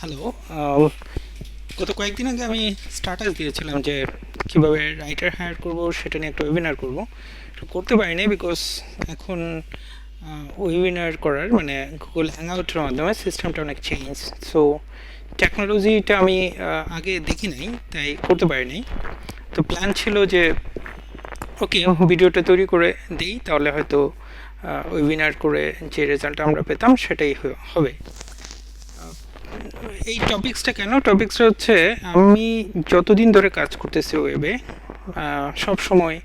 Hello গত কয়েকদিন আগে আমি স্টাটাস দিয়েছিলাম যে কীভাবে রাইটার হায়ার করব, সেটা নিয়ে একটা ওয়েবিনার করব। করতে পারিনি বিকজ এখন ওয়েবিনার করার মানে গুগল হ্যাংআউটের মাধ্যমে সিস্টেমটা অনেক চেঞ্জ সো টেকনোলজিটা আমি আগে দেখি নাই, তাই করতে পারিনি। তো প্ল্যান ছিল যে ওকে ভিডিওটা তৈরি করে দিই, তাহলে হয়তো ওয়েবিনার করে যে রেজাল্ট আমরা পেতাম, সেটাই হবে। এই টপিক্সটা কেন? টপিক্সটা হচ্ছে, আমি যতদিন ধরে কাজ করতেছি ওয়েবে সব সময়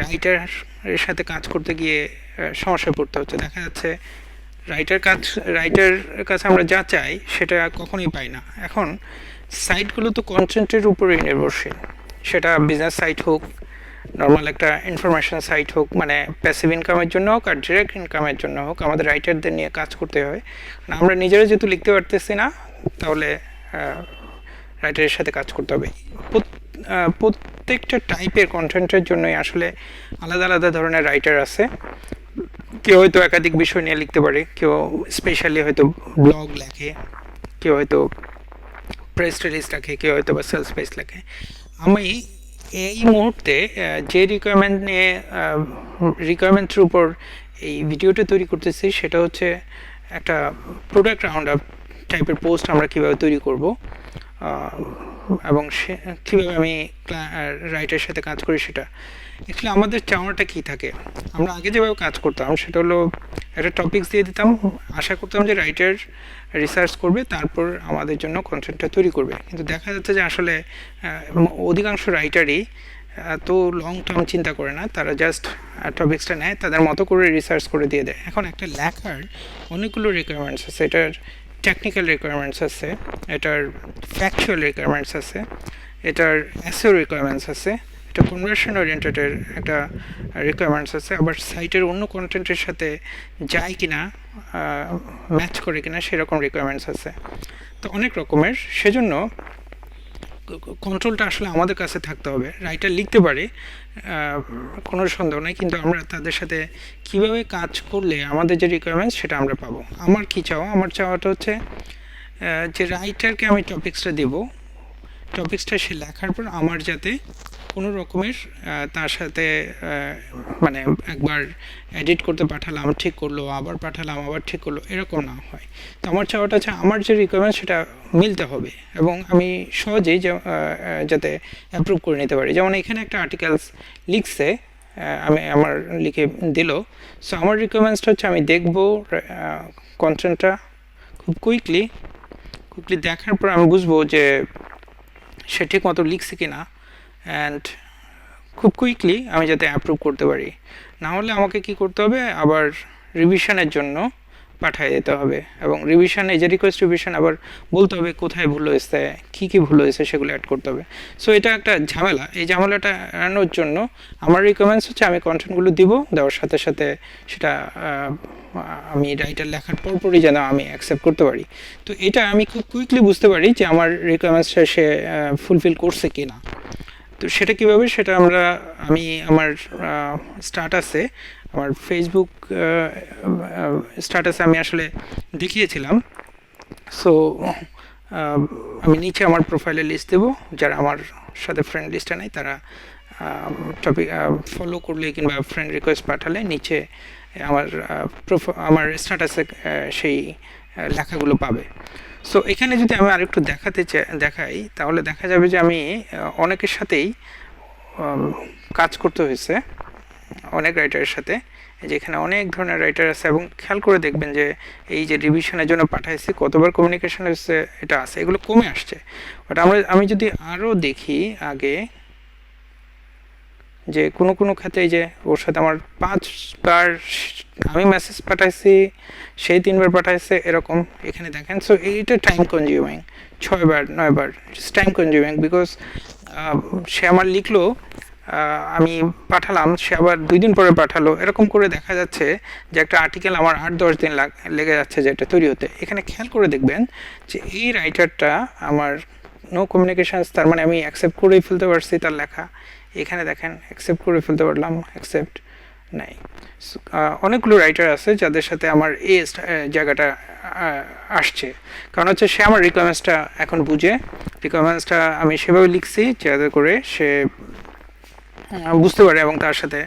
রাইটারের সাথে কাজ করতে গিয়ে সমস্যায় পড়তে হচ্ছে। দেখা যাচ্ছে রাইটার কাজ রাইটার কাছে আমরা যা চাই, সেটা কখনোই পাই না। এখন সাইটগুলো তো কন্টেন্টের উপরেই নির্ভরশীল। সেটা বিজনেস সাইট হোক নর্মাল একটা ইনফরমেশন সাইট হোক মানে প্যাসিভ ইনকামের জন্য হোক আর ডিরেক্ট ইনকামের জন্য হোক, আমাদের রাইটারদের নিয়ে কাজ করতে হয়। আমরা নিজেরা যেহেতু লিখতে পারতেছি না, তাহলে রাইটারের সাথে কাজ করতে হবে। প্রত্যেকটা টাইপের কন্টেন্টের জন্যই আসলে আলাদা আলাদা ধরনের রাইটার আছে। কেউ হয়তো একাধিক বিষয় নিয়ে লিখতে পারে, কেউ স্পেশালি হয়তো ব্লগ লেখে, কেউ হয়তো প্রেস রিলিজ রাখে কেউ হয়তো বা সেলস পেজ লেখে। আমি এই মুহূর্তে যে রিকোয়ারমেন্ট নিয়ে রিকোয়ারমেন্টের উপর এই ভিডিওটা তৈরি করতেছি, সেটা হচ্ছে একটা প্রোডাক্ট রাউন্ড আপ টাইপের পোস্ট আমরা কীভাবে তৈরি করব। এবং সে, কীভাবে আমি রাইটারের সাথে কাজ করি সেটা? অ্যাকচুয়ালি আমাদের চাওয়াটা কী থাকে? আমরা আগে যেভাবে কাজ করতাম সেটা হলো একটা টপিকস দিয়ে দিতাম, আশা করতাম যে রাইটার রিসার্চ করবে, তারপর আমাদের জন্য কন্টেন্টটা তৈরি করবে। কিন্তু দেখা যাচ্ছে যে আসলে অধিকাংশ রাইটারই এত লং টার্ম চিন্তা করে না, তারা জাস্ট টপিক্সটা নেয়, তাদের মতো করে রিসার্চ করে দিয়ে দেয়। এখন একটা লেখার অনেকগুলো রিকোয়ারমেন্টস আছে, এটার টেকনিক্যাল রিকোয়ারমেন্টস আছে, এটার ফ্যাকচুয়াল রিকোয়ারমেন্টস আছে, এটার অ্যাসিও রিকোয়ারমেন্টস আছে, এটা কনভার্সন ওরিয়েন্টেডের একটা রিকোয়ারমেন্টস আছে, আবার সাইটের অন্য কন্টেন্টের সাথে যায় কিনা ম্যাচ করে কিনা সেরকম রিকোয়ারমেন্টস আছে। তো অনেক রকমের, সেজন্য কন্ট্রোলটা আসলে আমাদের কাছে থাকতে হবে। রাইটার লিখতে পারে কোনো সন্দেহ নেই, কিন্তু আমরা তাদের সাথে কীভাবে কাজ করলে আমাদের যে রিকোয়ারমেন্টস সেটা আমরা পাবো। আমার কী চাওয়া? আমার চাওয়াটা হচ্ছে যে রাইটারকে আমি টপিক্সটা দেব টপিক্সটা সে লেখার পর আমার যাতে কোনো রকমের তার সাথে মানে একবার এডিট করতে পাঠালাম, ঠিক করল, আবার পাঠালাম, আবার ঠিক করল, এরকম না হয়। তো আমার চাওয়াটা হচ্ছে, আমার যে রিকোয়ারমেন্ট সেটা মিলতে হবে এবং আমি সহজেই যাতে অ্যাপ্রুভ করে নিতে পারি। যেমন এখানে একটা আর্টিকেলস লিখছে আমি আমার লিখে দিল। সো আমার রিকোয়ারমেন্টসটা হচ্ছে, আমি দেখব কন্টেন্টটা খুব কুইকলি কুইকলি দেখার পর আমি বুঝব যে সে ঠিক মতো লিখছে কি না অ্যান্ড খুব কুইকলি আমি যাতে অ্যাপ্রুভ করতে পারি। না হলে আমাকে কি করতে হবে? আবার রিভিশনের জন্য পাঠিয়ে দিতে হবে। এবং রিভিশন এই যে রিকোয়েস্ট রিভিশন আবার বলতে হবে কোথায় ভুল হয়েছে, কী কী ভুল হয়েছে সেগুলো অ্যাড করতে হবে। সো এটা একটা ঝামেলা। এই ঝামেলাটা এড়ানোর জন্য আমার রিকমেন্ডস হচ্ছে আমি কন্টেন্টগুলো দিব, দেওয়ার সাথে সাথে সেটা আমি রাইটার লেখার পরপরই যেন আমি অ্যাকসেপ্ট করতে পারি। তো এটা আমি খুব কুইকলি বুঝতে পারি যে আমার রিকোয়ারমেন্টসটা সে ফুলফিল করছে কি না তো সেটা কীভাবে? সেটা আমরা, আমি আমার স্টাটাসে আমার ফেসবুক স্টাটাসে আমি আসলে দেখিয়েছিলাম। সো আমি নিচে আমার প্রোফাইলে লিস্ট দেবো। যারা আমার সাথে ফ্রেন্ড লিস্টে নেই, তারা টপিক ফলো করলে কিংবা ফ্রেন্ড রিকোয়েস্ট পাঠালে নিচে আমার আমার স্ট্যাটাসে সেই লেখাগুলো পাবে। সো এখানে যদি আমি আরেকটু দেখাতে দেখাই, তাহলে দেখা যাবে যে আমি অনেকের সাথেই কাজ করতে হয়েছে, অনেক রাইটারের সাথে যেখানে অনেক ধরনের রাইটার আছে, এবং খেয়াল করে দেখবেন যে এই যে রিভিশনের জন্য পাঠাইছি, কতবার কমিউনিকেশন হচ্ছে এটা আছে, এগুলো কমে আসছে। বাট আমরা, আমি যদি আরও দেখি আগে যে কোনো কোনো ক্ষেত্রে যে ওর সাথে আমার পাঁচবার আমি মেসেজ পাঠাইছি, সেই তিনবার পাঠাইছে, এরকম এখানে দেখেন। সো এইটা টাইম কনজিউমিং ছয়বার, নয়বার টাইম কনজিউমিং বিকজ সে আমার লিখলো আমি পাঠালাম, সে আবার দুই দিন পরে পাঠালো। এরকম করে দেখা যাচ্ছে যে একটা আর্টিকেল আমার আট, দশ দিন লাগ- লেগে যাচ্ছে যে এটা তৈরি হতে এখানে খেয়াল করে দেখবেন যে এই রাইটারটা আমার নো কমিউনিকেশানস তার মানে আমি অ্যাকসেপ্ট করেই ফেলতে পারছি তার লেখা। এখানে দেখেন অ্যাকসেপ্ট করে ফেলতে পারলাম অ্যাকসেপ্ট নাই। অনেকগুলো রাইটার আছে যাদের সাথে আমার আহ, জায়গাটা আসছে। কারণ হচ্ছে সে আমার রিকোয়ারমেন্টসটা এখন বুঝে। রিকোয়ারমেন্টসটা আমি সেভাবে লিখছি যাতে করে সে বুঝতে পারে এবং তার সাথে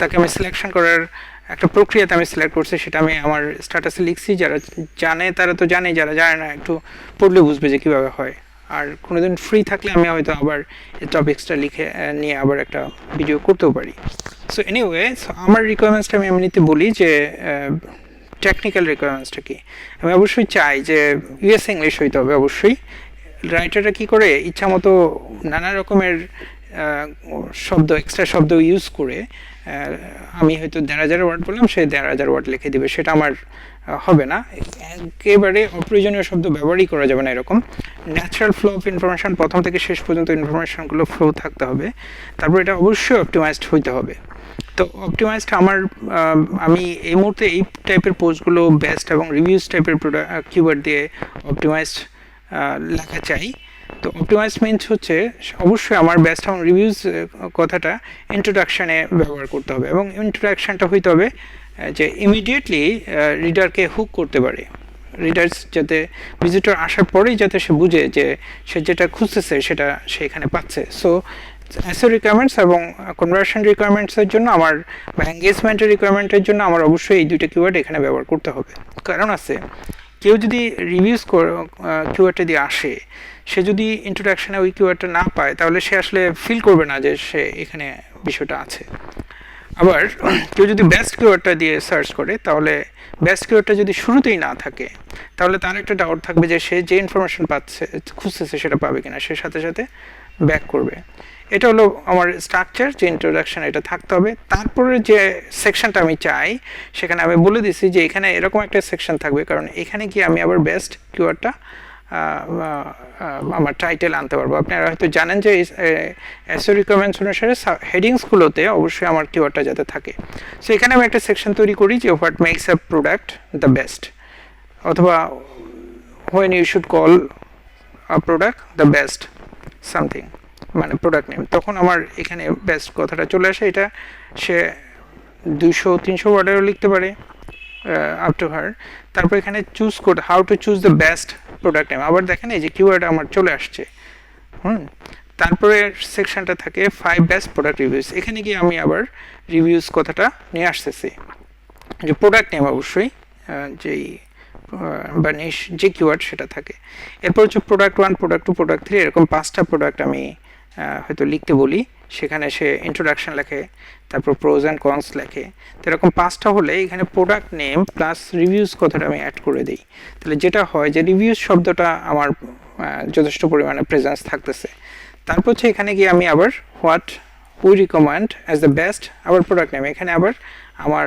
তাকে আমি সিলেকশন করার একটা প্রক্রিয়াতে আমি সিলেক্ট করছি সেটা আমি আমার স্ট্যাটাসে লিখছি। যারা জানে তারা তো জানে যারা জানে না একটু পড়লে বুঝবে যে কীভাবে হয়। আর কোনোদিন ফ্রি থাকলে আমি হয়তো আবার এই টপিক্সটা লিখে নিয়ে আবার একটা ভিডিও করতেও পারি। সো এনিওয়ে আমার রিকোয়ারমেন্টসটা আমি এমনিতে বলি যে টেকনিক্যাল রিকোয়ারমেন্টসটা কি? আমি অবশ্যই চাই যে ইউএস ইংলিশ হইতে হবে অবশ্যই। রাইটাররা কি করে? ইচ্ছা মতো নানা রকমের শব্দ এক্সট্রা শব্দ ইউজ করে আমি হয়তো দেড় হাজার ওয়ার্ড বললাম, সে দেড় হাজার ওয়ার্ড লিখে দিবে। সেটা আমার হবে না। একেবারে অপ্রয়োজনীয় শব্দ ব্যবহারই করা যাবে না এরকম। ন্যাচারাল ফ্লো অফ ইনফরমেশন প্রথম থেকে শেষ পর্যন্ত ইনফরমেশনগুলো ফ্লো থাকতে হবে। তারপর এটা অবশ্যই অপটিমাইজড হইতে হবে। তো অপটিমাইজড আমার আমি এই মুহূর্তে এই টাইপের পোস্টগুলো বেস্ট এবং রিভিউজ টাইপের প্রোডাক্ট কিওয়ার্ড দিয়ে অপটিমাইজড লেখা চাই। তো অপটিমাইজ মিনস হচ্ছে অবশ্যই আমার বেস্ট এবং রিভিউজ কথাটা ইন্ট্রোডাকশানে ব্যবহার করতে হবে এবং ইন্ট্রোডাকশানটা হইতে হবে যে ইমিডিয়েটলি রিডারকে হুক করতে পারে। রিডার্স যাতে ভিজিটর আসার পরেই যাতে সে বুঝে যে সে যেটা খুঁজতেছে, সেটা সে এখানে পাচ্ছে। সো অ্যাসো রিকোয়ারমেন্টস এবং কনভার্সন রিকোয়ারমেন্টসের জন্য আমার বা এঙ্গেজমেন্টের রিকোয়ারমেন্টের জন্য আমার অবশ্যই এই দুইটা কিওয়ার্ড এখানে ব্যবহার করতে হবে। কারণ আছে, কেউ যদি রিভিউজ কিওয়ার্ডটা দিয়ে আসে, সে যদি ইন্ট্রোডাকশনে ওই কিওয়ার্ডটা না পায়, তাহলে সে আসলে ফিল করবে না যে সে এখানে বিষয়টা আছে। আবার কেউ যদি বেস্ট কিওয়ার্ডটা দিয়ে সার্চ করে, তাহলে বেস্ট কিওয়ার্ডটা যদি শুরুতেই না থাকে, তাহলে তার একটা ডাউট থাকবে যে সে যে ইনফরমেশন পাচ্ছে, খুঁজতেছে সেটা পাবে কিনা, সে সাথে সাথে ব্যাক করবে। এটা হলো আমার স্ট্রাকচার যে ইন্ট্রোডাকশন এটা থাকতে হবে। তারপরে যে সেকশনটা আমি চাই, সেখানে আমি বলে দিছি যে এখানে এরকম একটা সেকশন থাকবে, কারণ এখানে কি আমি আবার বেস্ট কিওয়ার্ডটা আমার টাইটেল আনতে পারব। আপনারা হয়তো জানেন যে এসও রিকোয়ারমেন্টস অনুসারে হেডিংসগুলোতে অবশ্যই আমার কিওয়ার্ডটা যাতে থাকে। সো এখানে আমি একটা সেকশন তৈরি করি যে what makes a product the best অথবা when you should call a product the best something মানে প্রোডাক্ট নেম তখন আমার এখানে বেস্ট কথাটা চলে আসে। এটা সে দুশো তিনশো ওয়ার্ডেরও লিখতে পারে। আপ টু হার তারপর এখানে choose code how to choose the best product name আবার দেখেন এই যে কিওয়ার্ড আমার চলে আসছে। হুম? তারপরে সেকশনটা থাকে ফাইভ বেস্ট প্রোডাক্ট রিভিউস এখানে গিয়ে আমি আবার রিভিউস কথাটা নিয়ে আসতেছি। যে প্রোডাক্ট নেম অবশ্যই যেই বা যে কিওয়ার্ড সেটা থাকে। এরপর হচ্ছে product one product two product three এরকম পাঁচটা প্রোডাক্ট আমি হয়তো লিখতে বলি। সেখানে সে ইন্ট্রোডাকশন লেখে, তারপর প্রোজ অ্যান্ড কনস লেখে। তো এরকম পাঁচটা হলে এখানে প্রোডাক্ট নেম প্লাস রিভিউজ কথাটা আমি অ্যাড করে দিই। তাহলে যেটা হয় যে রিভিউজ শব্দটা আমার যথেষ্ট পরিমাণে প্রেজেন্স থাকতেছে। তারপর হচ্ছে এখানে গিয়ে আমি আবার what we recommend as the best আবার প্রোডাক্ট নেম এখানে আবার আমার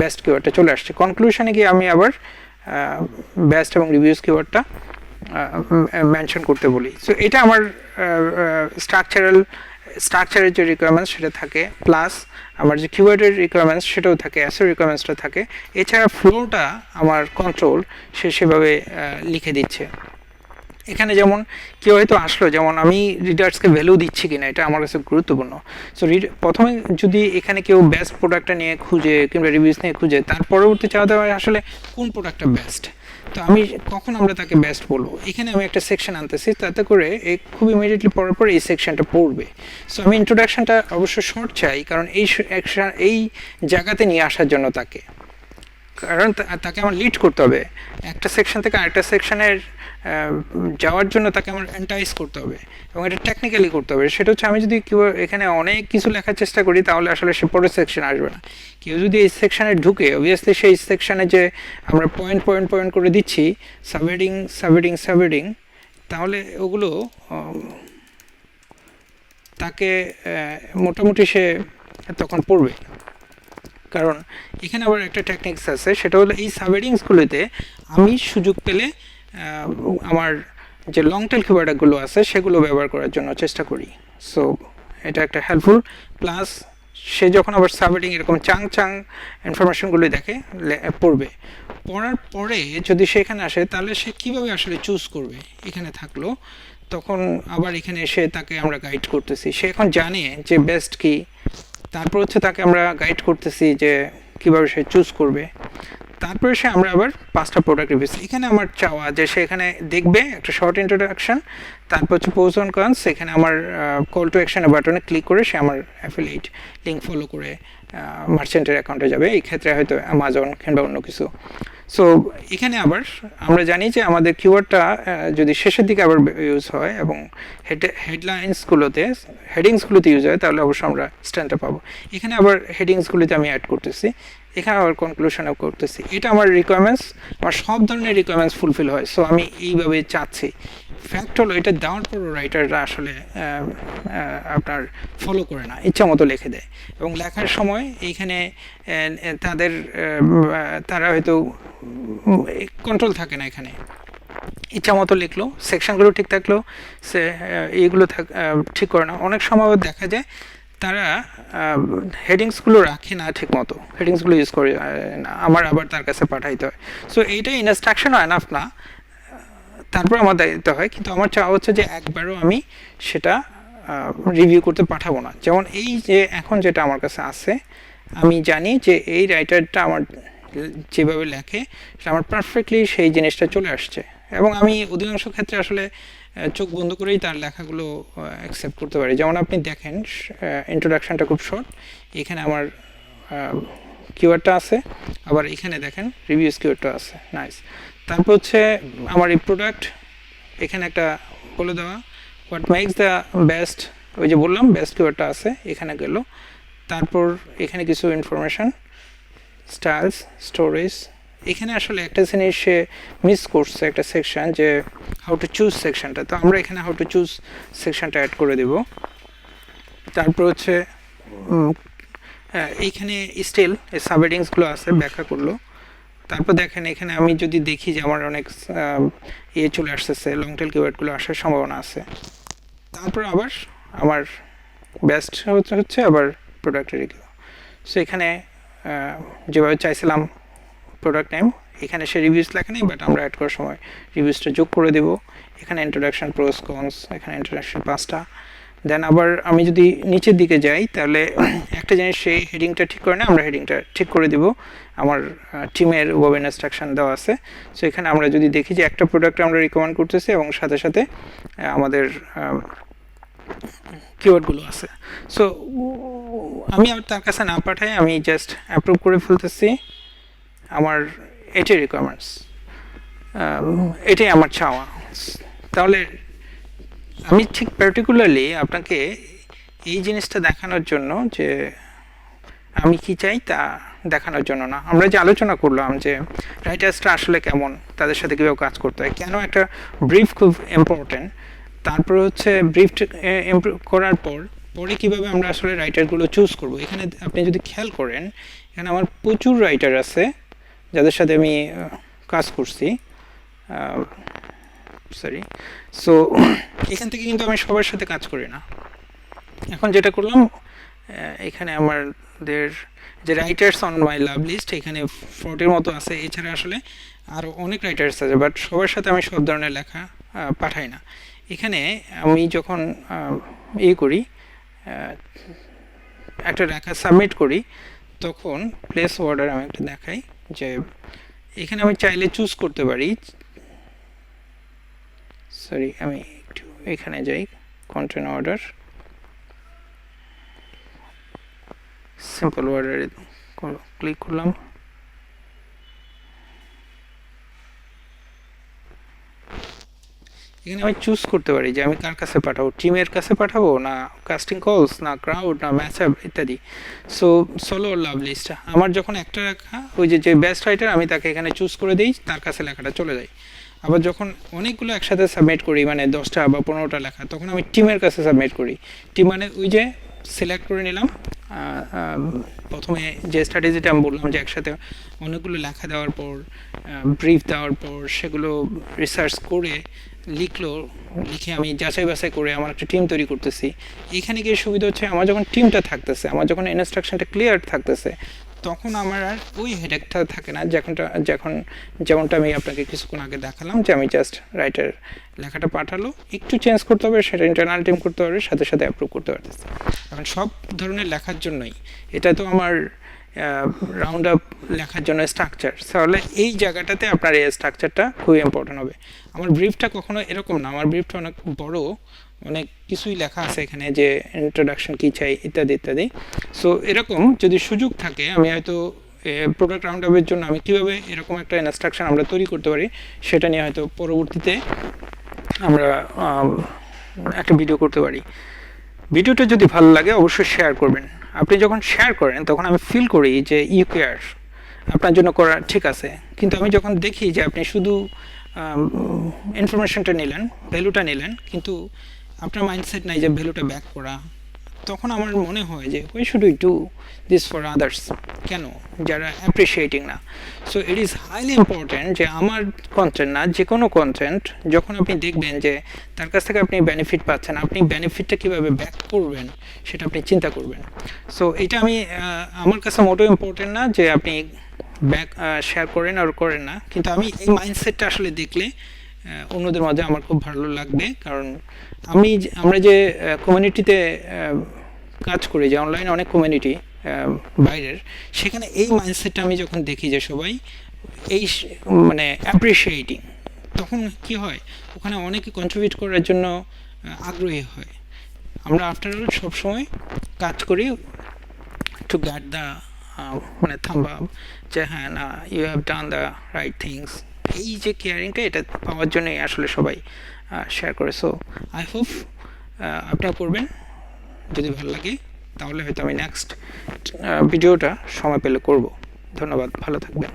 বেস্ট কিওয়ার্ডটা চলে আসছে। কনক্লুশনে গিয়ে আমি আবার বেস্ট এবং রিভিউজ কিওয়ার্ডটা মেনশন করতে বলি। সো এটা আমার স্ট্রাকচারাল স্ট্রাকচারের যে রিকোয়ারমেন্টস সেটা থাকে প্লাস আমার যে কিওয়ার্ডের রিকোয়ারমেন্টস সেটাও থাকে অ্যাসের রিকোয়ারমেন্টসটা থাকে। এছাড়া ফ্লোটা আমার কন্ট্রোল সে সেভাবে লিখে দিচ্ছে। এখানে যেমন কেউ হয়তো আসলো, যেমন আমি রিডার্সকে ভ্যালু দিচ্ছি কিনা, এটা আমার কাছে গুরুত্বপূর্ণ। সো প্রথমে যদি এখানে কেউ বেস্ট প্রোডাক্টটা নিয়ে খুঁজে, কিংবা রিভিউস নিয়ে খুঁজে, তার পরবর্তী চাওয়া দেওয়া আসলে কোন প্রোডাক্টটা বেস্ট তো আমি কখন আমরা তাকে বেস্ট বলব? এখানে আমি একটা সেকশন আনতেছি, তাতে করে খুব ইমিডিয়েটলি পড়ার পর এই সেকশনটা পড়বে। সো আমি ইন্ট্রোডাকশনটা অবশ্য শর্ট চাই, কারণ এই এই জায়গাতে নিয়ে আসার জন্য তাকে। কারণ তাকে আমার লিড করতে হবে। একটা সেকশন থেকে আরেকটা সেকশনের যাওয়ার জন্য তাকে আমার এন্টাইজ করতে হবে এবং এটা টেকনিক্যালি করতে হবে। সেটা হচ্ছে আমি যদি কেউ এখানে অনেক কিছু লেখার চেষ্টা করি, তাহলে আসলে সে পরের সেকশন আসবে না। কেউ যদি এই সেকশনে ঢুকে অবভিয়াসলি সেই সেকশনে যে আমরা পয়েন্ট পয়েন্ট পয়েন্ট করে দিচ্ছি সাবহেডিং সাবহেডিং সাবহেডিং তাহলে ওগুলো তাকে মোটামুটি সে তখন পড়বে। কারণ এখানে আবার একটা টেকনিক্স আছে, সেটা হলো এই সাবহেডিংসগুলোতে আমি সুযোগ পেলে আমার যে লং টেল কিওয়ার্ডগুলো আছে, সেগুলো ব্যবহার করার জন্য চেষ্টা করি। সো এটা একটা হেল্পফুল প্লাস সে যখন আবার সাবহেডিং এরকম চাং চাং ইনফরমেশনগুলো দেখে পড়বে। পড়ার পরে যদি সেখানে আসে, তাহলে সে কীভাবে আসলে চুজ করবে? এখানে থাকল। তখন আবার এখানে এসে তাকে আমরা গাইড করতেছি। সে এখন জানে যে বেস্ট কি। তারপর হচ্ছে তাকে আমরা গাইড করতেছি যে কীভাবে সে চুজ করবে। তারপরে সে আমরা আবার পাঁচটা প্রোডাক্ট রিভিউস এখানে আমার চাওয়া যে সে এখানে দেখবে একটা শর্ট ইন্ট্রোডাকশন তারপর হচ্ছে পোজ অন কনস এখানে আমার কল টু অ্যাকশনের বাটনে ক্লিক করে সে আমার অ্যাফিলিয়েট লিঙ্ক ফলো করে মার্চেন্টের অ্যাকাউন্টে যাবে। এই ক্ষেত্রে হয়তো অ্যামাজন কিংবা অন্য কিছু। সো এখানে আবার আমরা জানি যে আমাদের কিওয়ার্ডটা যদি শেষের দিকে আবার ইউজ হয় এবং হেড হেডলাইন্সগুলোতে হেডিংসগুলোতে ইউজ হয়, তাহলে অবশ্যই আমরা স্ট্যান্ডটা পাবো। এখানে আবার হেডিংসগুলোতে আমি অ্যাড করতেছি। এখানে আবার কনক্লুশনও করতেছি। এটা আমার রিকোয়ারমেন্টস আমার সব ধরনের রিকোয়ারমেন্টস ফুলফিল হয়। সো আমি এইভাবে চাচ্ছি। ফ্যাক্ট হলো, এটা দেওয়ার পরও রাইটাররা আসলে আপনার ফলো করে না, ইচ্ছা মতো লিখে দেয়। এবং লেখার সময় এইখানে তাদের তারা হয়তো কন্ট্রোল থাকে না এখানে। ইচ্ছা মতো লিখলো সেকশনগুলো ঠিক থাকল, সে এইগুলো ঠিক করে না। অনেক সময় দেখা যায় তারা হেডিংসগুলো রাখে না ঠিক মতো হেডিংসগুলো ইউজ করে আমার আবার তার কাছে পাঠাইতে হয়। সো এইটা ইনস্ট্রাকশন হয় না তারপর আমার দায়িত্ব হয়। কিন্তু আমার চাওয়া হচ্ছে যে একবারও আমি সেটা রিভিউ করতে পাঠাবো না। যেমন এই যে এখন যেটা আমার কাছে আছে, আমি জানি যে এই রাইটারটা আমার যেভাবে লেখে, সেটা আমার পারফেক্টলি সেই জিনিসটা চলে আসছে। এবং আমি অধিকাংশ ক্ষেত্রে আসলে চোখ বন্ধ করেই তার লেখাগুলো অ্যাকসেপ্ট করতে পারি। যেমন আপনি দেখেন ইন্ট্রোডাকশনটা খুব শর্ট এখানে আমার কিওয়ার্ডটা আছে, আবার এখানে দেখেন রিভিউস কিওয়ার্ডটা আছে। নাইস তারপর হচ্ছে আমার এই প্রোডাক্ট এখানে একটা বলে দেওয়া হোয়াট মেক্স দ্য বেস্ট ওই যে বললাম বেস্ট কিওয়ার্ডটা আছে, এখানে গেল। তারপর এখানে কিছু ইনফরমেশন স্টাইলস স্টোরেজ এখানে আসলে একটা জিনিস সে মিস করছে একটা সেকশন যে হাউ টু চুজ সেকশনটা তো আমরা এখানে হাউ টু চুজ সেকশনটা অ্যাড করে দেব। তারপর হচ্ছে উম, এইখানে স্টিল এই সাবহেডিংসগুলো আছে ব্যাখ্যা করল। তারপর দেখেন এখানে আমি যদি দেখি যে আমার অনেক ইয়ে চলে আসতেছে লং টেল কিওয়ার্ডগুলো আসার সম্ভাবনা আছে। তারপর আবার আমার বেস্ট হচ্ছে আবার প্রোডাক্টের রিভিউ সো এখানে যেভাবে চাইছিলাম প্রোডাক্ট নেম এখানে সে রিভিউস লেখা নেই বাট আমরা অ্যাড করার সময় রিভিউসটা যোগ করে দেব। এখানে ইন্ট্রোডাকশন প্রোস কনস এখানে ইন্ট্রোডাকশন পাঁচটা। দেন আবার আমি যদি নিচের দিকে যাই, তাহলে একটা জিনিস সেই হেডিংটা ঠিক করে না, আমরা হেডিংটা ঠিক করে দিব। আমার টিমের ওয়েব ইনস্ট্রাকশন দেওয়া আছে। সো এখানে আমরা যদি দেখি যে একটা প্রোডাক্ট আমরা রিকমেন্ড করতেছি এবং সাথে সাথে আমাদের কিওয়ার্ডগুলো আছে। সো আমি আর তার কাছে না পাঠাই, আমি জাস্ট অ্যাপ্রুভ করে ফেলতেছি। আমার, এটাই রিকোয়ারমেন্টস এটাই আমার চাওয়া। তাহলে আমি ঠিক পার্টিকুলারলি আপনাকে এই জিনিসটা দেখানোর জন্য যে আমি কি চাই তা দেখানোর জন্য না। আমরা যে আলোচনা করলাম যে রাইটার্সটা আসলে কেমন, তাদের সাথে কীভাবে কাজ করতে হয়, কেন একটা ব্রিফ খুব ইম্পর্টেন্ট তারপরে হচ্ছে ব্রিফ করার পর, পরে কীভাবে আমরা আসলে রাইটারগুলো চুজ করব। এখানে আপনি যদি খেয়াল করেন, এখানে আমার প্রচুর রাইটার আছে। যাদের সাথে আমি কাজ করছি সরি সো এখান থেকে কিন্তু আমি সবার সাথে কাজ করি না। এখন যেটা করলাম এখানে আমাদের যে writers on my love list এখানে ফোর্টির মতো আছে। এছাড়া আসলে আরও অনেক রাইটার্স আছে বাট সবার সাথে আমি সব ধরনের লেখা পাঠাই না। এখানে আমি যখন ইয়ে করি একটা লেখা সাবমিট করি, তখন প্লেস অর্ডার আমি একটা দেখাই। যে এখানে আমি চাইলে চুজ করতে পারি। সরি আমি একটু এখানে যাই কন্টেন্ট অর্ডার সিম্পল অর্ডারে ক্লিক করলাম। এখানে আমি চুজ করতে পারি যে আমি কার কাছে পাঠাবো টিমের কাছে পাঠাবো না কাস্টিং কলস না ক্রাউড না ম্যাচ আপ ইত্যাদি সো সোলো লাভ লিস্ট আমার যখন একটা লেখা, ওই যে যে বেস্ট রাইটার আমি তাকে এখানে চুজ করে দিই, তার কাছে লেখাটা চলে যায়। আবার যখন অনেকগুলো একসাথে সাবমিট করি মানে দশটা বা পনেরোটা লেখা, তখন আমি টিমের কাছে সাবমিট করি। টিম মানে ওই যে সিলেক্ট করে নিলাম প্রথমে যে স্ট্র্যাটেজিটা আমি বললাম যে একসাথে অনেকগুলো লেখা দেওয়ার পর ব্রিফ দেওয়ার পর, সেগুলো রিসার্চ করে লিখলো, লিখে আমি যাচাই বাছাই করে আমার একটা টিম তৈরি করতেছি। এখানে গিয়ে সুবিধা হচ্ছে আমার যখন টিমটা থাকতেছে, আমার যখন ইনস্ট্রাকশনটা ক্লিয়ার থাকতেছে, তখন আমার আর ওই হেডেকটা থাকে না যখনটা যখন যেমনটা আমি আপনাকে কিছুক্ষণ আগে দেখালাম যে আমি জাস্ট রাইটার লেখাটা পাঠালো, একটু চেঞ্জ করতে হবে, সেটা ইন্টারনাল টিম করতে হবে, সাথে সাথে অ্যাপ্রুভ করতে পারতেছে। এখন সব ধরনের লেখার জন্যই, এটা তো আমার রাউন্ড আপ লেখার জন্য স্ট্রাকচার তাহলে এই জায়গাটাতে আপনার এই স্ট্রাকচারটা খুবই ইম্পর্টেন্ট হবে। আমার ব্রিফটা কখনো এরকম না, আমার ব্রিফটা অনেক বড়, অনেক কিছুই লেখা আছে এখানে যে ইন্ট্রোডাকশন কী চাই, ইত্যাদি ইত্যাদি। সো এরকম যদি সুযোগ থাকে, আমি হয়তো প্রোডাক্ট রাউন্ড আপের জন্য আমি কীভাবে এরকম একটা ইনস্ট্রাকশন আমরা তৈরি করতে পারি, সেটা নিয়ে হয়তো পরবর্তীতে আমরা একটা ভিডিও করতে পারি। ভিডিওটা যদি ভালো লাগে, অবশ্যই শেয়ার করবেন। আপনি যখন শেয়ার করেন, তখন আমি ফিল করি যে ইউ কেয়ার আপনার জন্য করা ঠিক আছে। কিন্তু আমি যখন দেখি যে, আপনি শুধু ইনফরমেশনটা নিলেন ভ্যালুটা নিলেন, কিন্তু আপনার মাইন্ডসেট নাই যে ভ্যালুটা ব্যাক করা তখন আমার মনে হয় যে we should we do this for others কেন? যারা অ্যাপ্রিসিয়েটিং না। So it is highly important যে আমার কন্টেন্ট না যে কোনো কন্টেন্ট যখন আপনি দেখবেন যে তার কাছ থেকে আপনি বেনিফিট পাচ্ছেন আপনি বেনিফিটটা কীভাবে ব্যাক করবেন সেটা আপনি চিন্তা করবেন। সো এটা আমি আমার কাছে মোটেও ইম্পর্টেন্ট না যে আপনি ব্যাক শেয়ার করেন আর করেন না। কিন্তু আমি এই মাইন্ডসেটটা আসলে দেখলে অন্যদের মাঝে আমার খুব ভালো লাগবে। কারণ আমি আমরা যে কমিউনিটিতে কাজ করি, যে অনলাইনে অনেক কমিউনিটি বাইরের, সেখানে এই মাইন্ডসেটটা আমি যখন দেখি যে সবাই এই মানে অ্যাপ্রিসিয়েটিং তখন কি হয়? ওখানে অনেকে কন্ট্রিবিউট করার জন্য আগ্রহী হয়। আমরা আফটার অল সবসময় কাজ করি টু গ্যাট দ্য মানে থাম্বা যে হ্যাঁ না you have done the right things এই যে কেয়ারিংটা এটা পাওয়ার জন্যই আসলে সবাই শেয়ার করে। সো আই হোপ আপনিও করবেন যদি ভালো লাগে, তাহলে হয়তো আমি নেক্সট ভিডিওটা সময় পেলে করব। ধন্যবাদ, ভালো থাকবেন।